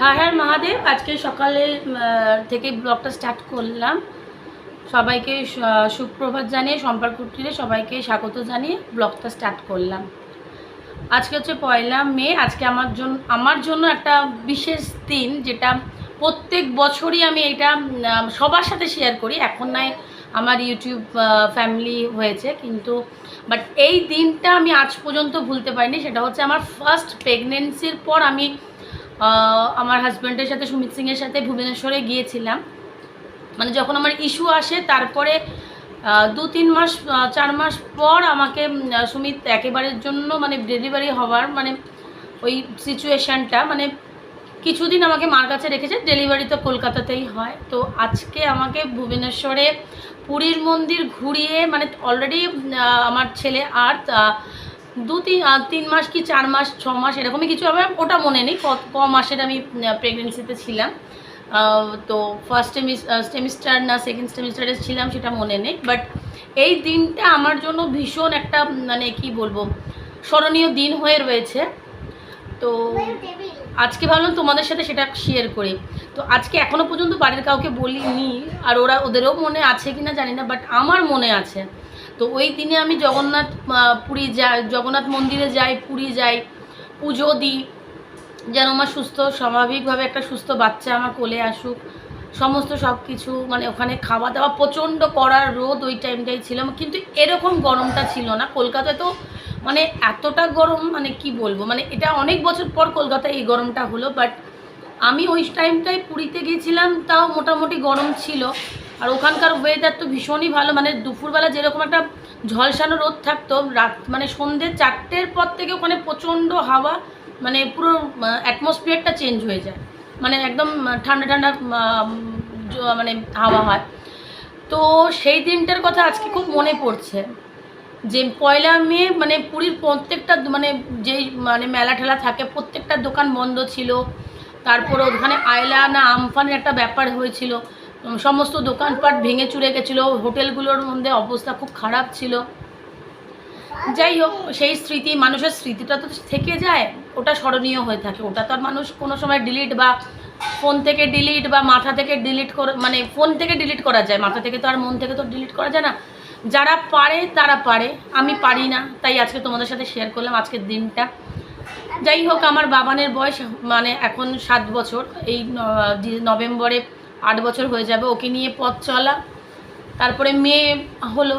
হ্যাঁ হ্যাঁ মহাদেব, আজকে সকালে থেকে ব্লগটা স্টার্ট করলাম। সবাইকে সুপ্রভাত জানিয়ে, সম্পর্ক সবাইকে স্বাগত জানিয়ে ব্লগটা স্টার্ট করলাম। আজকে হচ্ছে পয়লা মে, আজকে আমার জন্য আমার জন্য একটা বিশেষ দিন, যেটা প্রত্যেক বছরই আমি এটা সবার সাথে শেয়ার করি। এখন নয় আমার ইউটিউব ফ্যামিলি হয়েছে, কিন্তু বাট এই দিনটা আমি আজ পর্যন্ত ভুলতে পারিনি। সেটা হচ্ছে আমার ফার্স্ট প্রেগনেন্সির পর আমি আমার হাজব্যান্ডের সাথে সুমিত সিংয়ের সাথে ভুবনেশ্বরে গিয়েছিলাম। মানে যখন আমার ইস্যু আসে তারপরে দু তিন মাস চার মাস পর আমাকে সুমিত একেবারের জন্য মানে ডেলিভারি হওয়ার মানে ওই সিচুয়েশানটা মানে কিছুদিন আমাকে মার কাছে রেখেছে ডেলিভারি তো কলকাতাতেই হয়। তো আজকে আমাকে ভুবনেশ্বরে পুরীর মন্দির ঘুরিয়ে মানে অলরেডি আমার ছেলে আর আহ, দু তিন তিন মাস কি চার মাস, ছ মাস এরকমই কিছু হবে। ওটা মনে নেই, ক মাসের আমি প্রেগনেন্সিতে ছিলাম। তো ফার্স্ট সেমিস্টার না সেকেন্ড সেমিস্টারে ছিলাম সেটা মনে নেই। বাট এই দিনটা আমার জন্য ভীষণ একটা মানে কি বলব, স্মরণীয় দিন হয়ে রয়েছে। তো আজকে ভাবলাম তোমাদের সাথে সেটা শেয়ার করি। তো আজকে এখনও পর্যন্ত বাড়ির কাউকে বলিনি, আর ওরা, ওদেরও মনে আছে কিনা জানি না বাট আমার মনে আছে তো ওই দিনে আমি জগন্নাথ পুরী যাই, জগন্নাথ মন্দিরে যাই, পুরী যাই, পুজো দিই। যেন আমার সুস্থ, স্বাভাবিকভাবে একটা সুস্থ বাচ্চা আমার কোলে আসুক। সমস্ত সব কিছু মানে ওখানে খাওয়া দাওয়া প্রচণ্ড কড়ার রোদ ওই টাইমটাই ছিল। কিন্তু এরকম গরমটা ছিল না। কলকাতায় তো মানে এতটা গরম মানে কি বলব? মানে এটা অনেক বছর পর কলকাতায় এই গরমটা হলো বাট আমি ওই টাইমটায় পুরীতে গিয়েছিলাম, তাও মোটামুটি গরম ছিল। আর ওখানকার ওয়েদার তো ভীষণই ভালো। মানে দুপুরবেলা যেরকম একটা ঝলসানো রোদ থাকতো, রাত মানে সন্ধ্যে চারটের পর থেকে ওখানে প্রচণ্ড হাওয়া মানে পুরো অ্যাটমসফিয়ারটা চেঞ্জ হয়ে যায়। মানে একদম ঠান্ডা ঠান্ডা মানে হাওয়া হয়। তো সেই দিনটার কথা আজকে খুব মনে পড়ছে যে পয়লা মে মানে পুরীর প্রত্যেকটা মানে যেই মানে মেলা ঠেলা থাকে, প্রত্যেকটা দোকান বন্ধ ছিল। তারপরে ওখানে আয়লা না আমফানের একটা ব্যাপার হয়েছিল। সমস্ত দোকানপাট ভেঙে চুরে গেছিল। হোটেলগুলোর মধ্যে অবস্থা খুব খারাপ ছিল। যাই হোক, সেই স্মৃতি, মানুষের স্মৃতিটা তো থেকে যায়, ওটা স্মরণীয় হয়ে থাকে। ওটা তো আর মানুষ কোনো সময় ডিলিট বা ফোন থেকে ডিলিট বা মাথা থেকে ডিলিট করে মানে ফোন থেকে ডিলিট করা যায়। মাথা থেকে তো আর মন থেকে তো ডিলিট করা যায় না। যারা পারে, তারা পারে। আমি পারি না, তাই আজকে তোমাদের সাথে শেয়ার করলাম আজকের দিনটা। যাই হোক, আমার বাবানের বয়স মানে এখন সাত বছর। এই নভেম্বরে আট বছর হয়ে যাবে, ওকে নিয়ে পথ চলা। তারপরে মেয়ে হলো।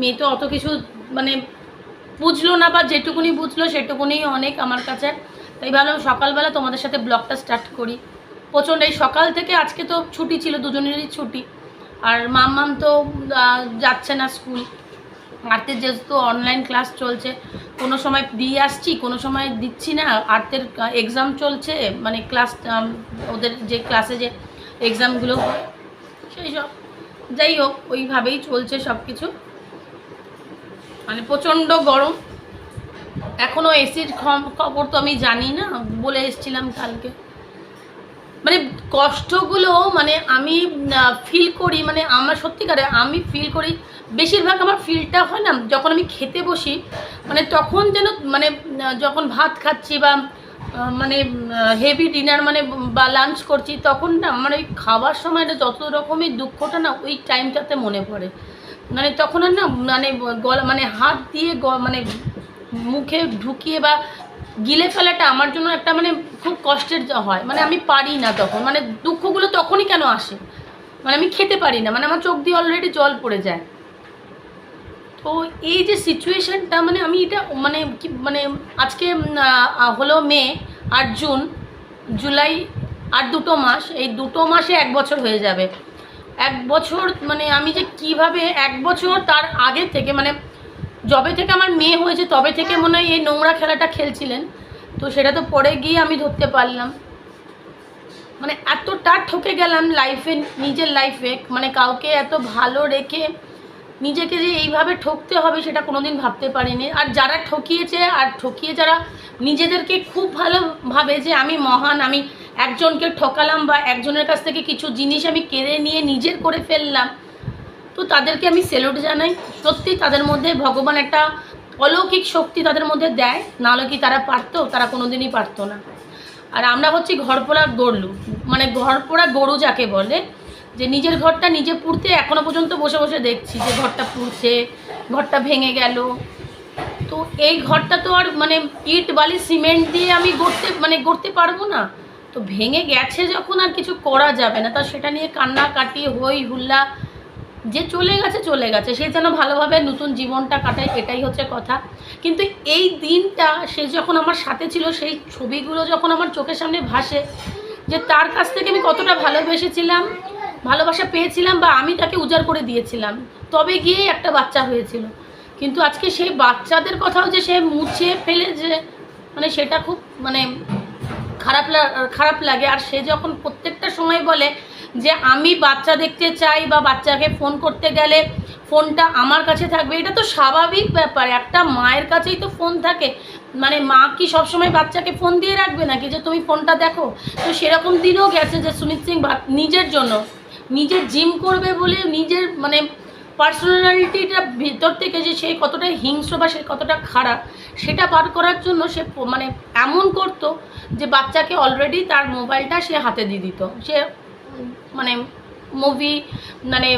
মেয়ে তো অত কিছু মানে বুঝলো না বা যেটুকুনি বুঝলো সেটুকুনি অনেক আমার কাছে। তাই ভাবলাম সকালবেলা তোমাদের সাথে ব্লগটা স্টার্ট করি। প্রচণ্ড, এই সকাল থেকে আজকে তো ছুটি ছিল, দুজনেরই ছুটি। আর মাম্মাম তো যাচ্ছে না স্কুল। আর্তের যেহেতু অনলাইন ক্লাস চলছে, কোনো সময় দিয়ে আসছি, কোনো সময় দিচ্ছি না। আর্তের এক্সাম চলছে মানে ক্লাস ওদের যে ক্লাসে যে এক্সামগুলো হয়, সেই সব। যাই হোক, ওইভাবেই চলছে সব কিছু মানে প্রচণ্ড গরম। এখনও এসির খবর তো আমি জানি না, বলে এসেছিলাম কালকে। মানে কষ্টগুলো মানে আমি ফিল করি মানে আমার সত্যিকারে আমি ফিল করি, বেশিরভাগ আমার ফিলটা হয় না, যখন আমি খেতে বসি মানে তখন যেন মানে যখন ভাত খাচ্ছি বা মানে হেভি ডিনার মানে বা লাঞ্চ করছি, তখন না মানে ওই খাওয়ার সময়টা যত রকমের দুঃখটা না, ওই টাইমটাতে মনে পড়ে। মানে তখন আর না মানে গলা মানে হাত দিয়ে মানে মুখে ঢুকিয়ে বা গিলে ফেলাটা আমার জন্য একটা মানে খুব কষ্টের হয়। মানে আমি পারি না তখন। মানে দুঃখগুলো তখনই কেন আসে? মানে আমি খেতে পারি না। মানে আমার চোখ দিয়ে অলরেডি জল পড়ে যায়। তো এই যে সিচুয়েশনটা মানে আমি এটা মানে কি মানে আজকে হলো মে আর জুন, জুলাই আর দুটো মাস, এই দুটো মাসে এক বছর হয়ে যাবে। এক বছর মানে আমি যে কীভাবে এক বছর তার আগে থেকে মানে যবে থেকে আমার মেয়ে হয়েছে, তবে থেকে মনে হয় এই নোংরা খেলাটা খেলছিলেন। তো সেটা তো পরে গিয়ে আমি ধরতে পারলাম। মানে এতটা ঠকে গেলাম লাইফে নিজের লাইফে মানে কাউকে এত ভালো রেখে নিজেকে যে এইভাবে ঠকতে হবে সেটা কোনোদিন ভাবতে পারিনি। আর যারা ঠকিয়েছে, আর ঠকিয়ে যারা নিজেদেরকে খুব ভালোভাবে যে আমি মহান, আমি একজনকে ঠকালাম বা একজনের কাছ থেকে কিছু জিনিস আমি কেড়ে নিয়ে নিজের করে ফেললাম, তো তাদেরকে আমি সেলুট জানাই। সত্যি তাদের মধ্যে ভগবান একটা অলৌকিক শক্তি তাদের মধ্যে দেয়, নাহলে কি তারা পারতো? তারা কোনোদিনই পারতো না। আর আমরা হচ্ছি ঘরপোড়া গরলু মানে ঘরপোড়া গরু যাকে বলে যে নিজের ঘরটা নিজে পুড়তে এখনও পর্যন্ত বসে বসে দেখছি যে ঘরটা পুড়ছে, ঘরটা ভেঙে গেল। তো এই ঘরটা তো আর মানে ইট, বালি, সিমেন্ট দিয়ে আমি গড়তে মানে গড়তে পারব না। তো ভেঙে গেছে যখন আর কিছু করা যাবে না, তা সেটা নিয়ে কান্না কাটি হই হুল্লা, যে চলে গেছে চলে গেছে। সে যেন ভালোভাবে নতুন জীবনটা কাটায়, এটাই হচ্ছে কথা। কিন্তু এই দিনটা সে যখন আমার সাথে ছিল, সেই ছবিগুলো যখন আমার চোখের সামনে ভাসে, যে তার কাছ থেকে আমি কতটা ভালোবেসেছিলাম ভালোবাসা পেয়েছিলাম বা আমি তাকে উজাড় করে দিয়েছিলাম। তবে গিয়ে একটা বাচ্চা হয়েছিল। কিন্তু আজকে সেই বাচ্চাদের কথাও যে সে মুছে ফেলে যে মানে সেটা খুব মানে খারাপ খারাপ লাগে। আর সে যখন প্রত্যেকটা সময় বলে যে আমি বাচ্চা দেখতে চাই বা বাচ্চাকে ফোন করতে গেলে ফোনটা আমার কাছে থাকবে, এটা তো স্বাভাবিক ব্যাপার। একটা মায়ের কাছেই তো ফোন থাকে। মানে মা কি সবসময় বাচ্চাকে ফোন দিয়ে রাখবে নাকি যে তুমি ফোনটা দেখো? তো সেরকম দিনও গেছে যে সুমিত সিং নিজের জন্য নিজের জিম করবে বলে নিজের মানে পার্সোনালিটিটা ভিতর থেকে যে সে কতটা হিংস্র বা সে কতটা খারাপ, সেটা পার করার জন্য সে মানে এমন করতো যে বাচ্চাকে অলরেডি তার মোবাইলটা সে হাতে দিয়ে দিত। সে মানে মুভি মানে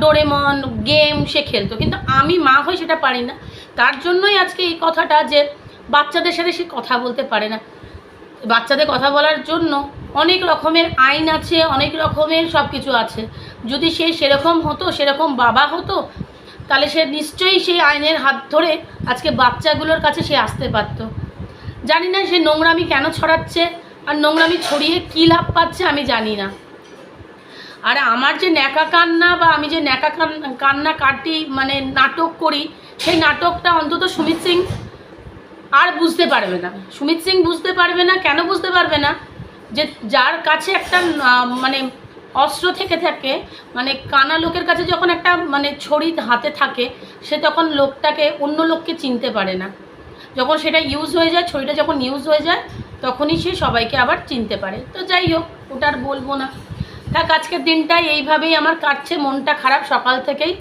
ডোরেমন গেম সে খেলতো। কিন্তু আমি মা হয়ে সেটা পারি না। তার জন্যই আজকে এই কথাটা যে বাচ্চাদের সাথে সে কথা বলতে পারে না। বাচ্চাদের কথা বলার জন্য অনেক রকমের আইন আছে, অনেক রকমের সব কিছু আছে। যদি সে সেরকম হতো, সেরকম বাবা হতো, তাহলে সে নিশ্চয়ই সেই আইনের হাত ধরে আজকে বাচ্চাগুলোর কাছে সে আসতে পারতো। জানি না সে নোংরামি কেন ছড়াচ্ছে আর নোংরামি ছড়িয়ে কী লাভ পাচ্ছে আমি জানি না। আর আমার যে ন্যাকা কান্না বা আমি যে ন্যাকা কান- কান্না কাটি মানে নাটক করি, সেই নাটকটা অন্তত সুমিত সিং আর বুঝতে পারবে না। সুমিত সিং বুঝতে পারবে না, কেন বুঝতে পারবে না? যে যার কাছে একটা মানে অস্ত্র থেকে থাকে মানে কানা লোকের কাছে যখন একটা মানে ছড়ি হাতে থাকে, সে তখন লোকটাকে অন্য লোককে চিনতে পারে না। যখন সেটা ইউজ হয়ে যায়, ছড়িটা যখন ইউজ হয়ে যায়, তখনই সে সবাইকে আবার চিনতে পারে। তো যাই হোক, ওটা আর বলব না। থাক, আজকের দিনটাই এইভাবেই আমার কাটছে, মনটা খারাপ সকাল থেকেই।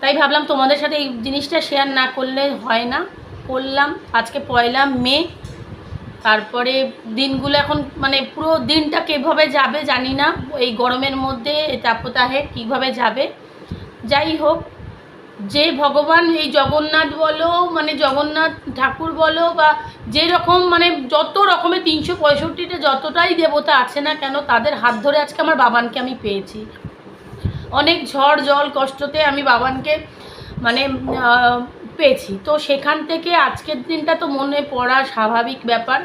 তাই ভাবলাম তোমাদের সাথে এই জিনিসটা শেয়ার না করলে হয় না। করলাম, আজকে পয়লা মে তারপরে দিনগুলো এখন মানে পুরো দিনটা কীভাবে যাবে জানি না। এই গরমের মধ্যে তাপতাহে কীভাবে যাবে। যাই হোক, যে ভগবান, এই জগন্নাথ বলো মানে জগন্নাথ ঠাকুর বলো বা যে রকম মানে যত রকমের তিনশো পঁয়ষট্টিটা যতটাই দেবতা আছে না কেন, তাদের হাত ধরে আজকে আমার বাবানকে আমি পেয়েছি। অনেক ঝড়, জল, কষ্টতে আমি বাবানকে মানে পেয়েছি। তো সেখান থেকে আজকের দিনটা তো মনে পড়া স্বাভাবিক ব্যাপার।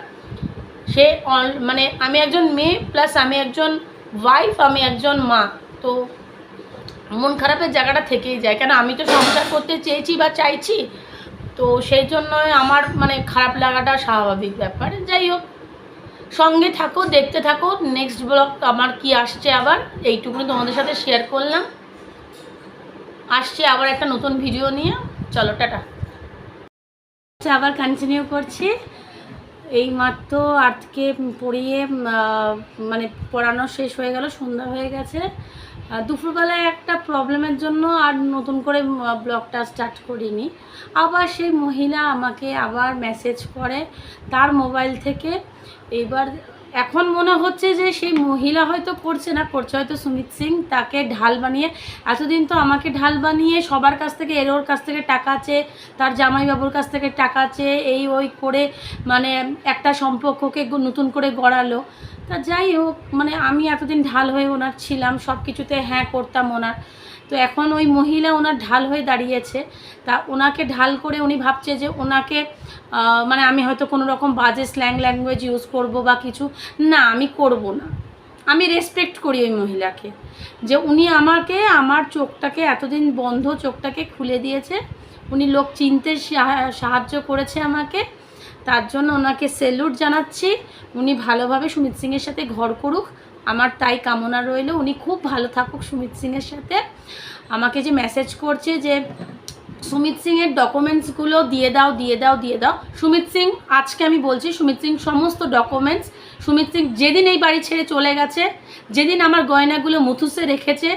সে অল- মানে আমি একজন মেয়ে প্লাস আমি একজন ওয়াইফ আমি একজন মা। তো মন খারাপের জায়গাটা থেকেই যায়। কেন, আমি তো সংসার করতে চেয়েছি বা চাইছি, তো সেই জন্য আমার মানে খারাপ লাগাটা স্বাভাবিক ব্যাপার। যাই হোক, সঙ্গে থাকো, দেখতে থাকো। নেক্সট ব্লগ আমার কি আসছে আবার, এইটুকুনি তোমাদের সাথে শেয়ার করলাম। আসছে আবার একটা নতুন ভিডিও নিয়ে। চলো, টাটা। আবার কন্টিনিউ করছি। এই মাত্র আজকে পড়িয়ে মানে পড়ানো শেষ হয়ে গেল, সন্ধ্যা হয়ে গেছে। দুপুরবেলায় একটা প্রবলেমের জন্য আর নতুন করে ব্লগটা স্টার্ট করিনি। আবার সেই মহিলা আমাকে আবার মেসেজ করে তার মোবাইল থেকে। এবার এখন মনে হচ্ছে যে সেই মহিলা হয়তো করছে না, করছে হয়তো সুমিত সিং, তাকে ঢাল বানিয়ে, এতদিন তো আমাকে ঢাল বানিয়ে সবার কাছ থেকে এর ওর কাছ থেকে টাকা চেয়ে, তার জামাইবাবুর কাছ থেকে টাকা চেয়ে, এই ওই করে মানে একটা সম্পর্ককে নতুন করে গড়ালো। তা যাই হোক মানে আমি এতদিন ঢাল হয়ে ওনার ছিলাম সব কিছুতে হ্যাঁ করতাম ওনার। তো এখন ওই মহিলা ওনার ঢাল হয়ে দাঁড়িয়েছে। তা ওনাকে ঢাল করে উনি ভাবছে যে ওনাকে মানে আমি হয়তো কোনো রকম বাজে স্ল্যাং ল্যাঙ্গুয়েজ ইউজ করব বা কিছু। না, আমি করব না। আমি রেসপেক্ট করি ওই মহিলাকে। যে উনি আমাকে, আমার চোখটাকে এতদিন বন্ধ চোখটাকে খুলে দিয়েছে। উনি লোক চিনতে সাহা- সাহায্য করেছে আমাকে। তার জন্য ওনাকে সেলুট জানাচ্ছি। উনি ভালোভাবে সুমিত সিংয়ের সাথে ঘর করুক। আমার তাই কামনা রইল। উনি খুব ভালো থাকুক সুমিত সিংয়ের সাথে। আমাকে যে মেসেজ করছে যে, সুমিত সিংয়ের ডকুমেন্টসগুলো দিয়ে দাও দিয়ে দাও দিয়ে দাও। সুমিত সিং, আজকে আমি বলছি, সুমিত সিং সমস্ত ডকুমেন্টস সুমিত সিং যেদিন এই বাড়ি ছেড়ে চলে গেছে, যেদিন আমার গয়নাগুলো মুথুসে রেখেছে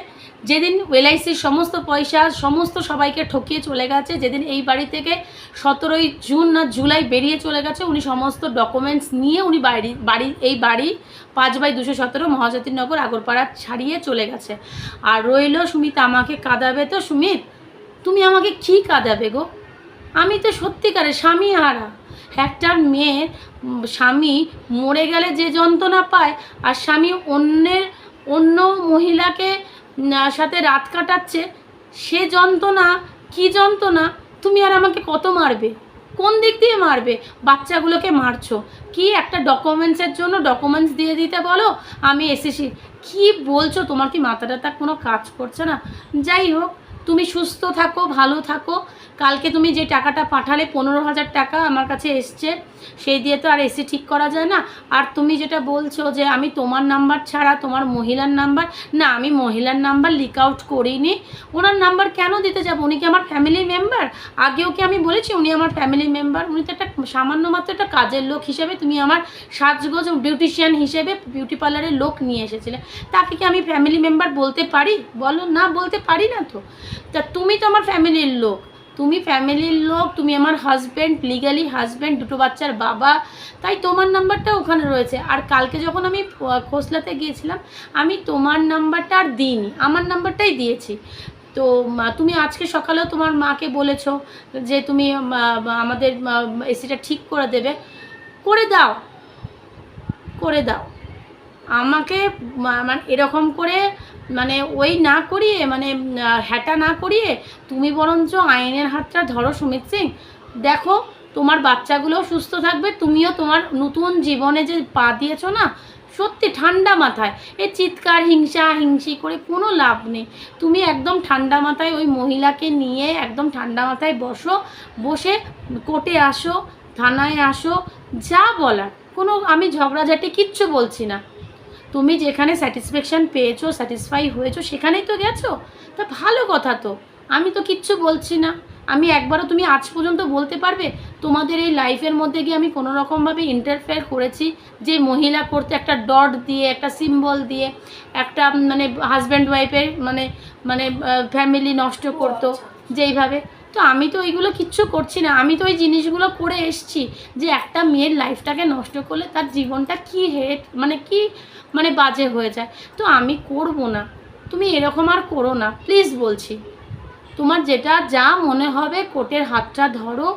যেদিন এলআইসির সমস্ত পয়সা, সমস্ত সবাইকে ঠকিয়ে চলে গেছে, যেদিন এই বাড়ি থেকে সতেরোই জুন না জুলাই বেরিয়ে চলে গেছে, উনি সমস্ত ডকুমেন্টস নিয়ে উনি বাড়ি বাড়ি, এই বাড়ি পাঁচ বাই দুশো সতেরো মহাজাতিনগর আগরপাড়া ছাড়িয়ে চলে গেছে। আর রইল, সুমিত আমাকে কাঁদাবে তো, সুমিত, তুমি আমাকে কি কাঁদাবে গো? আমি তো সত্যিকারের স্বামী হারা। একটা মেয়ে স্বামী মরে গেলে যে যন্ত্রণা পায়, আর স্বামী অন্যের, অন্য মহিলাকে সাথে রাত কাটাচ্ছে। সে যন্ত্রণা, কি যন্ত্রণা? তুমি আর আমাকে কত মারবে? কোন দিক দিয়ে মারবে? বাচ্চাগুলোকে মারছো। কি একটা ডকুমেন্টসের জন্য ডকুমেন্টস দিয়ে দিতে বলো? আমি এসেছি। কি বলছো? তোমার কি মাথাটা কোনো কাজ করছে না? যাই হোক, তুমি সুস্থ থাকো, ভালো থাকো। কালকে তুমি যে টাকাটা পাঠালে পনেরো হাজার টাকা আমার কাছে এসছে, সেই দিয়ে তো আর এসি ঠিক করা যায় না। আর তুমি যেটা বলছো যে আমি তোমার নাম্বার ছাড়া, তোমার মহিলার নাম্বার, না, আমি মহিলার নাম্বার লিক আউট করিনি। ওনার নাম্বার কেন দিতে যাব? উনি কি আমার ফ্যামিলি মেম্বার আগেও কি আমি বলেছি উনি আমার ফ্যামিলি মেম্বার উনি তো একটা সামান্য মাত্র একটা কাজের লোক হিসেবে তুমি আমার সাজগোজ বিউটিশিয়ান হিসেবে বিউটি পার্লারের লোক নিয়ে এসেছিলে। তাকে কি আমি ফ্যামিলি মেম্বার বলতে পারি? বলো না, বলতে পারি না তো। তা তুমি তো আমার ফ্যামিলির লোক। তুমি ফ্যামিলির লোক, তুমি আমার হাজব্যান্ড লিগালি হাজব্যান্ড দুটো বাচ্চার বাবা, তাই তোমার নাম্বারটা ওখানে রয়েছে। আর কালকে যখন আমি খোসলাতে গিয়েছিলাম, আমি তোমার নাম্বারটা আর দিইনি, আমার নাম্বারটাই দিয়েছি। তো তুমি আজকে সকালেও তোমার মাকে বলেছ যে তুমি আমাদের এসিটা ঠিক করে দেবে। করে দাও করে দাও। আমাকে মানে এরকম করে মানে ওই না করিয়ে মানে হ্যাটা না করিয়ে তুমি বরঞ্চ আইনের হাতটা ধরো সুমিত সিং। দেখো, তোমার বাচ্চাগুলোও সুস্থ থাকবে, তুমিও তোমার নতুন জীবনে যে পা দিয়েছ না, সত্যি ঠান্ডা মাথায়। এই চিৎকার, হিংসা, হিংসি করে কোনো লাভ নেই। তুমি একদম ঠান্ডা মাথায় ওই মহিলাকে নিয়ে একদম ঠান্ডা মাথায় বসো, বসে কোর্টে আসো, থানায় আসো, যা বলার। কোনো আমি ঝগড়াঝাটি কিচ্ছু বলছি না। তুমি যেখানে স্যাটিসফ্যাকশান পেয়েছ স্যাটিসফাই হয়েছো সেখানেই তো গেছো? তা ভালো কথা তো। আমি তো কিচ্ছু বলছি না। আমি একবারও তুমি আজ পর্যন্ত বলতে পারবে? তোমাদের এই লাইফের মধ্যে গিয়ে আমি কোনো রকমভাবে ইন্টারফেয়ার করেছি? যে মহিলা করতে একটা ডট দিয়ে একটা সিম্বল দিয়ে একটা মানে হাজব্যান্ড ওয়াইফের মানে মানে ফ্যামিলি নষ্ট করতো যেইভাবে। তো আমি তো এইগুলো কিচ্ছু করছি না। আমি তো ওই জিনিসগুলো করে এসছি যে একটা মেয়ের লাইফটাকে নষ্ট করলে তার জীবনটা কি হেট মানে কি মানে বাজে হয়ে যায়। তো আমি করব না। তুমি এরকম আর করো না। প্লিজ বলছি, তোমার যেটা যা মনে হবে কোর্টের হাতটা ধরো।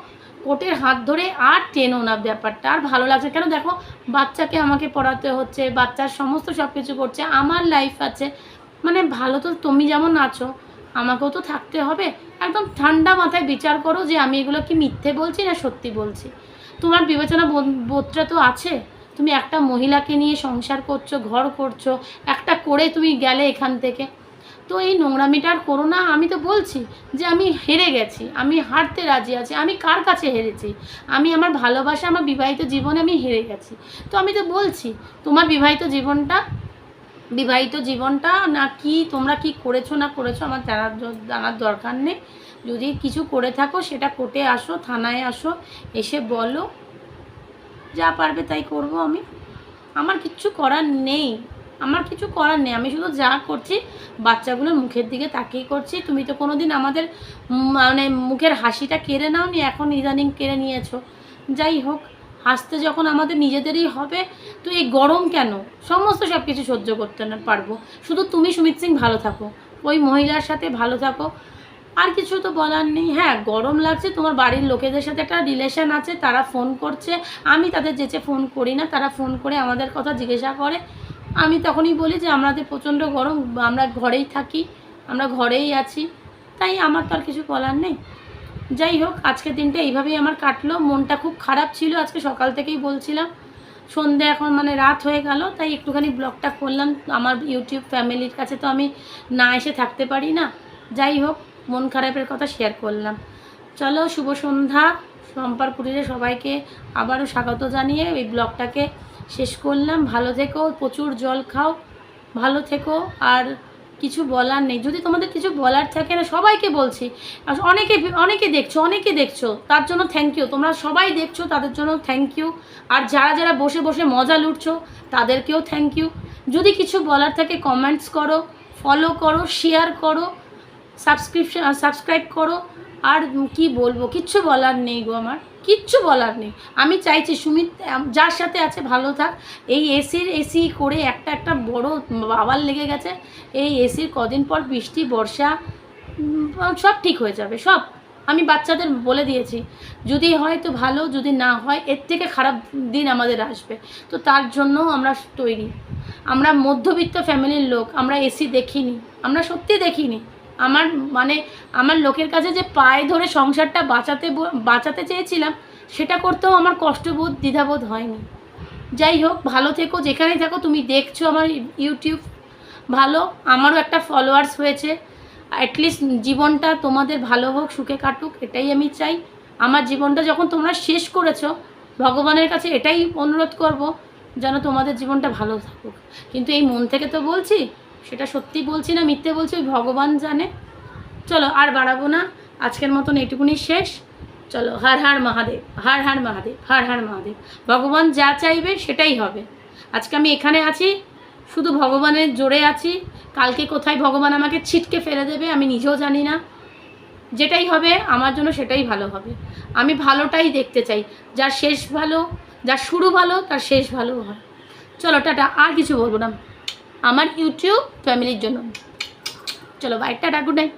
কোর্টের হাত ধরে আর টেনো না ব্যাপারটা। আর ভালো লাগছে কেন দেখো, বাচ্চাকে আমাকে পড়াতে হচ্ছে, বাচ্চার সমস্ত সব কিছু করছে, আমার লাইফ আছে। মানে ভালো তো তুমি যেমন আছো, আমাকেও তো থাকতে হবে। একদম ঠান্ডা মাথায় বিচার করো যে আমি এগুলো কি মিথ্যে বলছি না সত্যি বলছি। তোমার বিবেচনা বোধ- বোধটা তো আছে। তুমি একটা মহিলাকে নিয়ে সংসার করছ, ঘর করছ, একটা করে তুমি গেলে এখান থেকে। তো এই নোংরামিটা আর করো না। আমি তো বলছি যে আমি হেরে গেছি, আমি হারতে রাজি আছি, আমি কার কাছে হেরেছি? আমি আমার ভালোবাসা, আমার বিবাহিত জীবনে আমি হেরে গেছি। তো আমি তো বলছি, তোমার বিবাহিত জীবনটা বিবাহিত জীবনটা না কি তোমরা কি করেছ না করেছ, আমার জানার জানার দরকার নেই। যদি কিছু করে থাকো, সেটা কোর্টে আসো, থানায় আসো, এসে বলো। যা পারবে তাই করব আমি। আমার কিচ্ছু করার নেই। আমার কিছু করার নেই। আমি শুধু যা করছি, বাচ্চাগুলোর মুখের দিকে তাকিয়ে করছি। তুমি তো কোনো দিন আমাদের মানে মুখের হাসিটা কেড়ে নাও নি এখন ইদানিং কেড়ে নিয়েছো। যাই হোক। হাসতে যখন আমাদের নিজেদেরই হবে, তো এই গরম কেন? সমস্ত সব কিছু সহ্য করতে না পারব। শুধু তুমি, সুমিত সিং, ভালো থাকো। ওই মহিলার সাথে ভালো থাকো। আর কিছু তো বলার নেই। হ্যাঁ গরম লাগছে, তোমার বাড়ির লোকেদের সাথে একটা রিলেশন আছে, তারা ফোন করছে। আমি তাদের যেচে ফোন করি না, তারা ফোন করে আমাদের কথা জিজ্ঞাসা করে। আমি তখনই বলি যে, আমাদের প্রচণ্ড গরম, আমরা ঘরেই থাকি, আমরা ঘরেই আছি। তাই আমার তো আর কিছু বলার নেই। যাই হোক আজকের দিনটা এইভাবেই আমার কাটলো। মনটা খুব খারাপ ছিল, আজকে সকাল থেকেই বলছিলাম। সন্ধে এখন মানে রাত হয়ে গেল, তাই একটুখানি ব্লগটা করলাম। আমার ইউটিউব ফ্যামিলির কাছে তো আমি না এসে থাকতে পারি না। যাই হোক মন খারাপের কথা শেয়ার করলাম। চলো, শুভ সন্ধ্যা। সম্পার কুটিরে সবাইকে আবারও স্বাগত জানিয়ে এই ব্লগটাকে শেষ করলাম। ভালো থেকো, প্রচুর জল খাও, ভালো থেকো। আর কিছু বলার নেই। যদি তোমাদের কিছু বলার থাকে না, সবাইকে বলছি। অনেকে অনেকে দেখছ অনেকে দেখছ, তার জন্য থ্যাংক ইউ তোমরা সবাই দেখছ, তাদের জন্য থ্যাংক ইউ আর যারা যারা বসে বসে মজা লুটছো, তাদেরকেও থ্যাংক ইউ যদি কিছু বলার থাকে কমেন্টস করো ফলো করো শেয়ার করো। সাবস্ক্রিপশন সাবস্ক্রাইব করো। আর কি বলব? কিচ্ছু বলার নেই গো আমার। কিচ্ছু বলার নেই। আমি চাইছি সুমিত যার সাথে আছে ভালো থাক। এই এসির এসি করে একটা একটা বড় আবার লেগে গেছে। এই এসির কদিন পর বৃষ্টি, বর্ষা সব ঠিক হয়ে যাবে, সব। আমি বাচ্চাদের বলে দিয়েছি, যদি হয় তো ভালো, যদি না হয়, এর থেকে খারাপ দিন আমাদের আসবে। তো তার জন্য আমরা তৈরি। আমরা মধ্যবিত্ত ফ্যামিলির লোক, আমরা এসি দেখিনি, আমরা সত্যি দেখিনি। আমার মানে আমার লোকের কাছে যে পায়ে ধরে সংসারটা বাঁচাতে বাঁচাতে চেয়েছিলাম, সেটা করতেও আমার কষ্টবোধ, দ্বিধাবোধ হয়নি। যাই হোক, ভালো থেকো, যেখানেই থাকো, তুমি দেখছ আমার ইউটিউব। ভালো, আমারও একটা ফলোয়ার্স হয়েছে। অ্যাটলিস্ট জীবনটা তোমাদের ভালো হোক, সুখে কাটুক, এটাই আমি চাই। আমার জীবনটা যখন তোমরা শেষ করেছ, ভগবানের কাছে এটাই অনুরোধ করব, যেন তোমাদের জীবনটা ভালো থাকুক। কিন্তু এই মন থেকে তো বলছি সেটা সত্যি বলছি না, মিথ্যে বলছি, ওই ভগবান জানে। চলো, আর বাড়াবো না। আজকের মতন এটুকুনি শেষ। চলো, হার হার মহাদেব, হার হার মহাদেব, হার হার মহাদেব। ভগবান যা চাইবে সেটাই হবে। আজকে আমি এখানে আছি, শুধু ভগবানের জোরে আছি। কালকে কোথায় ভগবান আমাকে ছিটকে ফেলে দেবে আমি নিজেও জানি না। যেটাই হবে, আমার জন্য সেটাই ভালো হবে। আমি ভালোটাই দেখতে চাই। যার শেষ ভালো, যার শুরু ভালো, তার শেষ ভালো হয়। চলো, টাটা। আর কিছু বলব না। আমার ইউটিউব ফ্যামিলির জন্য। চলো বাই টাটা গুড নাইট